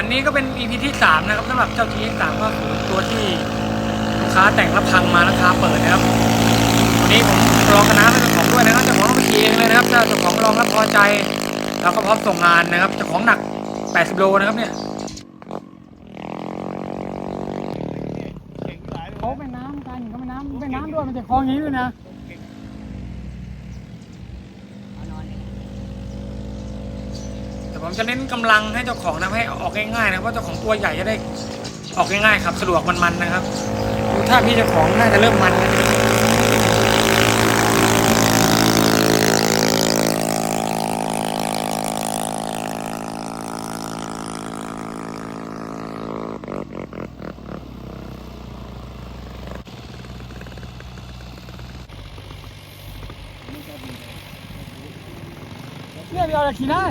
วันนี้ก็เป็น EP ที่ 3 นะครับสำหรับเจ้า TX3 ก็คือตัวที่ลูกค้าแต่งรับพังมาราคาเปิดนะครับวันนี้ผมลองคณะเจ้าของด้วยนะครับเจ้าของต้องไปเองเลยนะครับเจ้าของลองรับพอใจเราก็พร้อมส่งงานนะครับเจ้าของหนัก 80 โลนะครับเนี่ยเขาแม่น้ำกันเขาแม่น้ำแม่น้ำด้วยมันจะคลองอย่างนี้ด้วยนะ แต่ ผมจะเน้นกำลังให้เจ้าของนะให้ออกง่ายๆนะเพราะเจ้าของตัวใหญ่จะได้ออกง่ายๆครับ สะดวกมันๆนะครับดูถ้าพี่เจ้าของน่าจะเริ่มมันแล้ว เนี่ยเดียวจะขี่ได้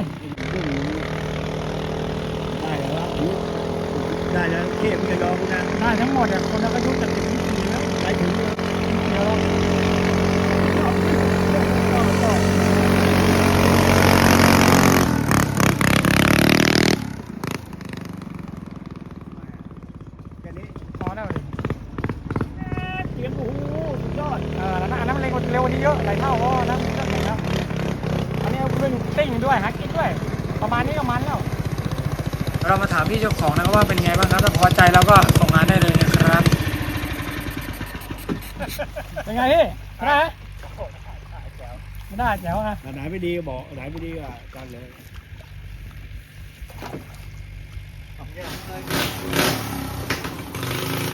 ได้แล้วเก็บจะรอคุณนะได้ทั้งหมดเนี่ยคนละอายุจากสิบปีแล้วไปถึงเดียวแค่นี้พอแล้วเลยเสียงโอ้โหสุดยอดเออแล้วนะอันนั้นมันเร็วเร็วกว่านี้เยอะหลายเท่าเพราะว่านั้นเครื่องแข่งแล้วอันนี้เป็นติ้ งด้วยฮักกิ้งด้วย ประมาณนี้ก็มันแล้วเรามาถามพี่เจ้าของนะครับว่าเป็นไงบ้างครับถ้าพอใจเราก็ส่งงานได้เลยนะครับ เป็นไงพี่ได้ไหมไม่ได้แจ๋วนะอันไหนไม่ดีก็บอกอันไหนไม่ดีก็กันเลย